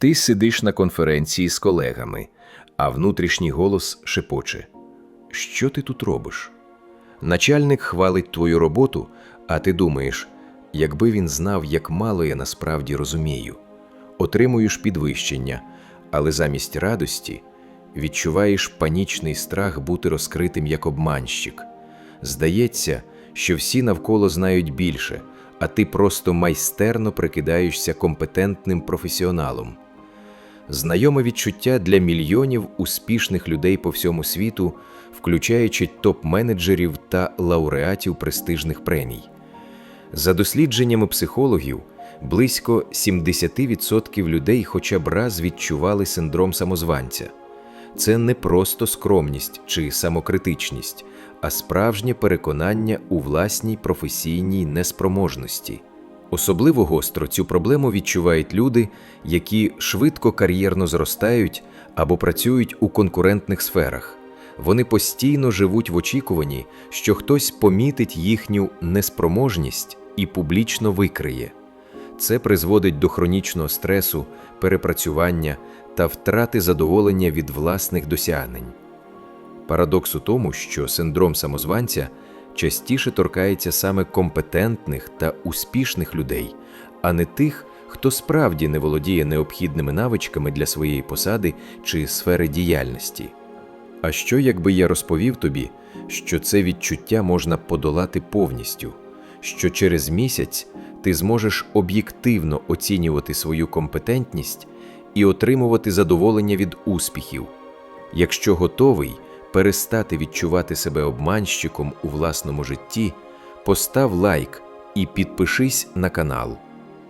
Ти сидиш на конференції з колегами, а внутрішній голос шепоче: Що ти тут робиш? Начальник хвалить твою роботу, а ти думаєш, якби він знав, як мало я насправді розумію. Отримуєш підвищення, але замість радості відчуваєш панічний страх бути розкритим як обманщик. Здається, що всі навколо знають більше, а ти просто майстерно прикидаєшся компетентним професіоналом. Знайоме відчуття для мільйонів успішних людей по всьому світу, включаючи топ-менеджерів та лауреатів престижних премій. За дослідженнями психологів, близько 70% людей хоча б раз відчували синдром самозванця. Це не просто скромність чи самокритичність, а справжнє переконання у власній професійній неспроможності. Особливо гостро цю проблему відчувають люди, які швидко кар'єрно зростають або працюють у конкурентних сферах. Вони постійно живуть в очікуванні, що хтось помітить їхню неспроможність і публічно викриє. Це призводить до хронічного стресу, перепрацювання та втрати задоволення від власних досягнень. Парадокс у тому, що синдром самозванця частіше торкається саме компетентних та успішних людей, а не тих, хто справді не володіє необхідними навичками для своєї посади чи сфери діяльності. А що, якби я розповів тобі, що це відчуття можна подолати повністю, що через місяць ти зможеш об'єктивно оцінювати свою компетентність і отримувати задоволення від успіхів, якщо готовий перестати відчувати себе обманщиком у власному житті, постав лайк і підпишись на канал.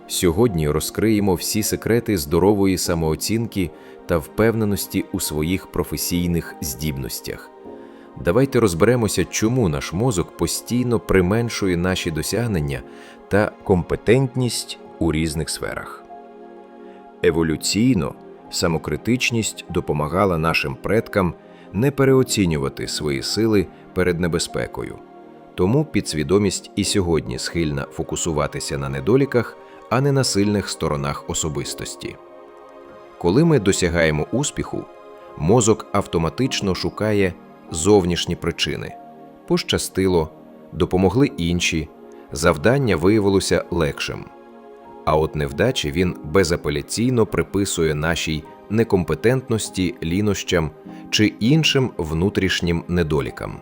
Сьогодні розкриємо всі секрети здорової самооцінки та впевненості у своїх професійних здібностях. Давайте розберемося, чому наш мозок постійно применшує наші досягнення та компетентність у різних сферах. Еволюційно самокритичність допомагала нашим предкам не переоцінювати свої сили перед небезпекою. Тому підсвідомість і сьогодні схильна фокусуватися на недоліках, а не на сильних сторонах особистості. Коли ми досягаємо успіху, мозок автоматично шукає зовнішні причини. Пощастило, допомогли інші, завдання виявилося легшим. А от невдачі він безапеляційно приписує нашій некомпетентності, лінощам чи іншим внутрішнім недолікам.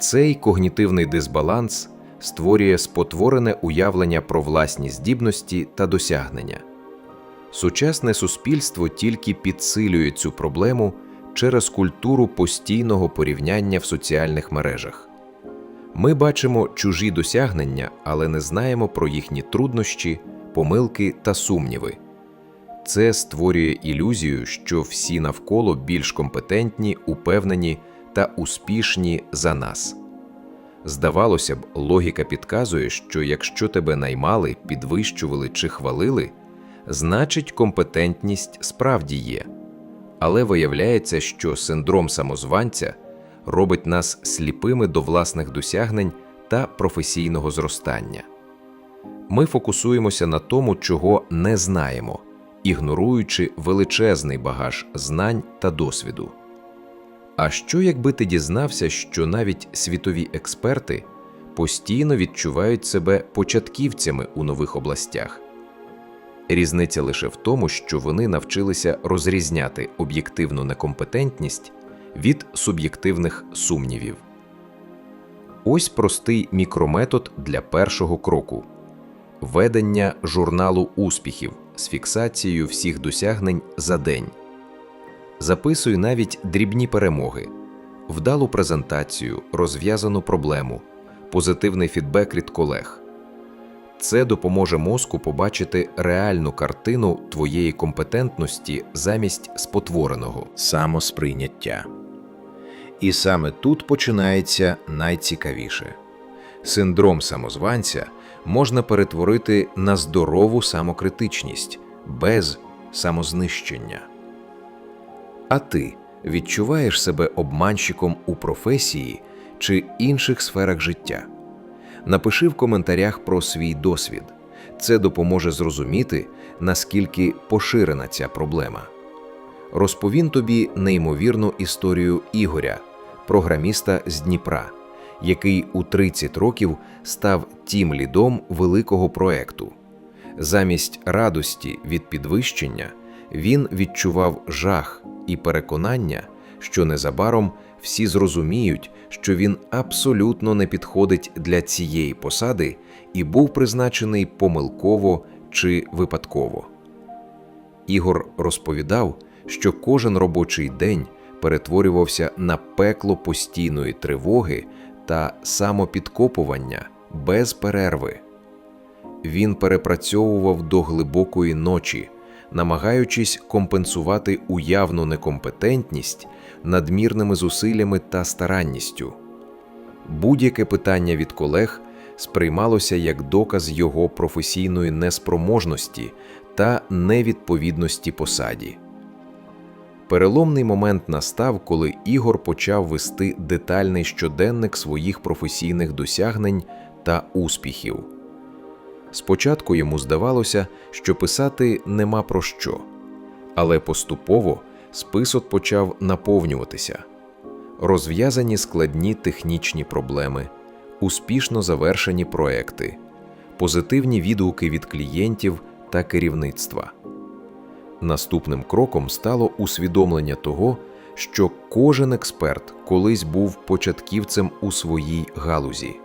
Цей когнітивний дисбаланс створює спотворене уявлення про власні здібності та досягнення. Сучасне суспільство тільки підсилює цю проблему через культуру постійного порівняння в соціальних мережах. Ми бачимо чужі досягнення, але не знаємо про їхні труднощі, помилки та сумніви. Це створює ілюзію, що всі навколо більш компетентні, упевнені та успішні за нас. Здавалося б, логіка підказує, що якщо тебе наймали, підвищували чи хвалили, значить компетентність справді є. Але виявляється, що синдром самозванця робить нас сліпими до власних досягнень та професійного зростання. Ми фокусуємося на тому, чого не знаємо, ігноруючи величезний багаж знань та досвіду. А що якби ти дізнався, що навіть світові експерти постійно відчувають себе початківцями у нових областях? Різниця лише в тому, що вони навчилися розрізняти об'єктивну некомпетентність від суб'єктивних сумнівів. Ось простий мікрометод для першого кроку ведення журналу успіхів з фіксацією всіх досягнень за день. Записуй навіть дрібні перемоги, вдалу презентацію, розв'язану проблему, позитивний фідбек від колег. Це допоможе мозку побачити реальну картину твоєї компетентності замість спотвореного самосприйняття. І саме тут починається найцікавіше. Синдром самозванця можна перетворити на здорову самокритичність без самознищення. А ти відчуваєш себе обманщиком у професії чи інших сферах життя? Напиши в коментарях про свій досвід. Це допоможе зрозуміти, наскільки поширена ця проблема. Розповім тобі неймовірну історію Ігоря, програміста з Дніпра, який у 30 років став тім лідом великого проекту. Замість радості від підвищення він відчував жах і переконання, що незабаром всі зрозуміють, що він абсолютно не підходить для цієї посади і був призначений помилково чи випадково. Ігор розповідав, що кожен робочий день перетворювався на пекло постійної тривоги та самопідкопування без перерви. Він перепрацьовував до глибокої ночі, намагаючись компенсувати уявну некомпетентність надмірними зусиллями та старанністю. Будь-яке питання від колег сприймалося як доказ його професійної неспроможності та невідповідності посаді. Переломний момент настав, коли Ігор почав вести детальний щоденник своїх професійних досягнень та успіхів. Спочатку йому здавалося, що писати нема про що, але поступово список почав наповнюватися. Розв'язані складні технічні проблеми, успішно завершені проекти, позитивні відгуки від клієнтів та керівництва. Наступним кроком стало усвідомлення того, що кожен експерт колись був початківцем у своїй галузі.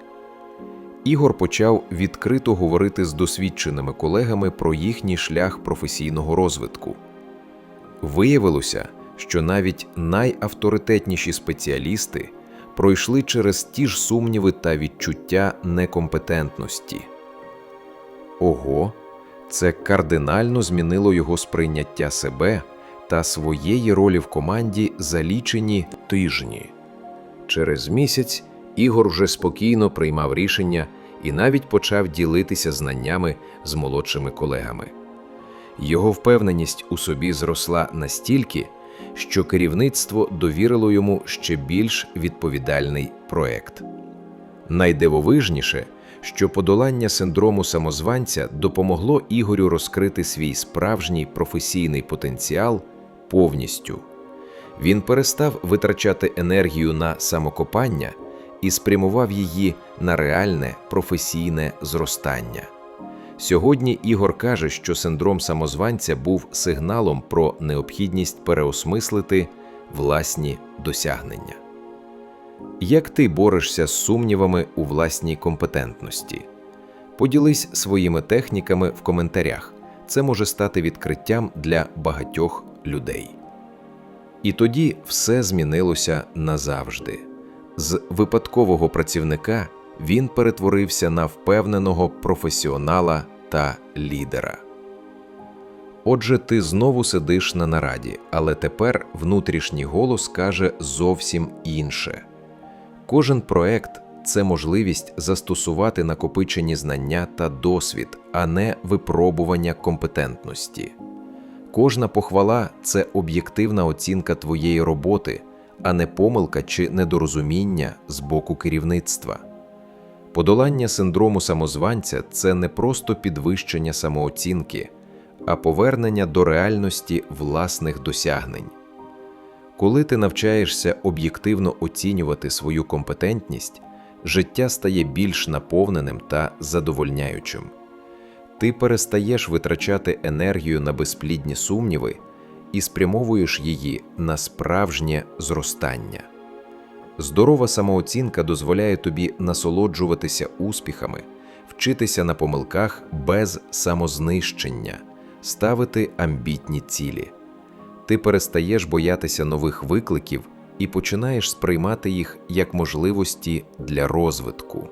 Ігор почав відкрито говорити з досвідченими колегами про їхній шлях професійного розвитку. Виявилося, що навіть найавторитетніші спеціалісти пройшли через ті ж сумніви та відчуття некомпетентності. Ого, це кардинально змінило його сприйняття себе та своєї ролі в команді за лічені тижні. Через місяць Ігор вже спокійно приймав рішення і навіть почав ділитися знаннями з молодшими колегами. Його впевненість у собі зросла настільки, що керівництво довірило йому ще більш відповідальний проект. Найдивовижніше, що подолання синдрому самозванця допомогло Ігорю розкрити свій справжній професійний потенціал повністю. Він перестав витрачати енергію на самокопання і спрямував її на реальне професійне зростання. Сьогодні Ігор каже, що синдром самозванця був сигналом про необхідність переосмислити власні досягнення. Як ти борешся з сумнівами у власній компетентності? Поділись своїми техніками в коментарях. Це може стати відкриттям для багатьох людей. І тоді все змінилося назавжди. З випадкового працівника він перетворився на впевненого професіонала та лідера. Отже, ти знову сидиш на нараді, але тепер внутрішній голос каже зовсім інше. Кожен проект це можливість застосувати накопичені знання та досвід, а не випробування компетентності. Кожна похвала це об'єктивна оцінка твоєї роботи, а не помилка чи недорозуміння з боку керівництва. Подолання синдрому самозванця це не просто підвищення самооцінки, а повернення до реальності власних досягнень. Коли ти навчаєшся об'єктивно оцінювати свою компетентність, життя стає більш наповненим та задовольняючим. Ти перестаєш витрачати енергію на безплідні сумніви і спрямовуєш її на справжнє зростання. Здорова самооцінка дозволяє тобі насолоджуватися успіхами, вчитися на помилках без самознищення, ставити амбітні цілі. Ти перестаєш боятися нових викликів і починаєш сприймати їх як можливості для розвитку.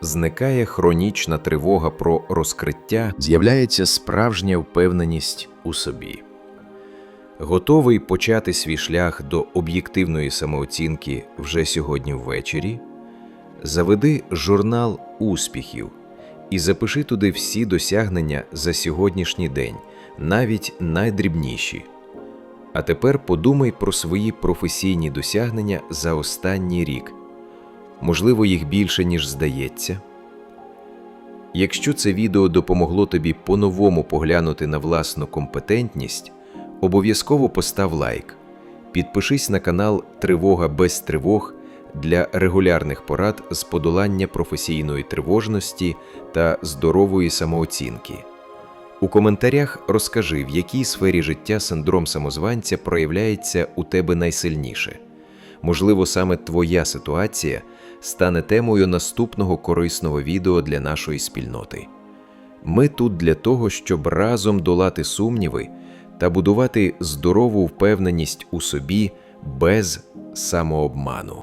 Зникає хронічна тривога про розкриття, з'являється справжня впевненість у собі. Готовий почати свій шлях до об'єктивної самооцінки вже сьогодні ввечері? Заведи журнал успіхів і запиши туди всі досягнення за сьогоднішній день, навіть найдрібніші. А тепер подумай про свої професійні досягнення за останній рік. Можливо, їх більше, ніж здається. Якщо це відео допомогло тобі по-новому поглянути на власну компетентність, обов'язково постав лайк. Підпишись на канал Тривога без тривог для регулярних порад з подолання професійної тривожності та здорової самооцінки. У коментарях розкажи, в якій сфері життя синдром самозванця проявляється у тебе найсильніше. Можливо, саме твоя ситуація стане темою наступного корисного відео для нашої спільноти. Ми тут для того, щоб разом долати сумніви та будувати здорову впевненість у собі без самообману.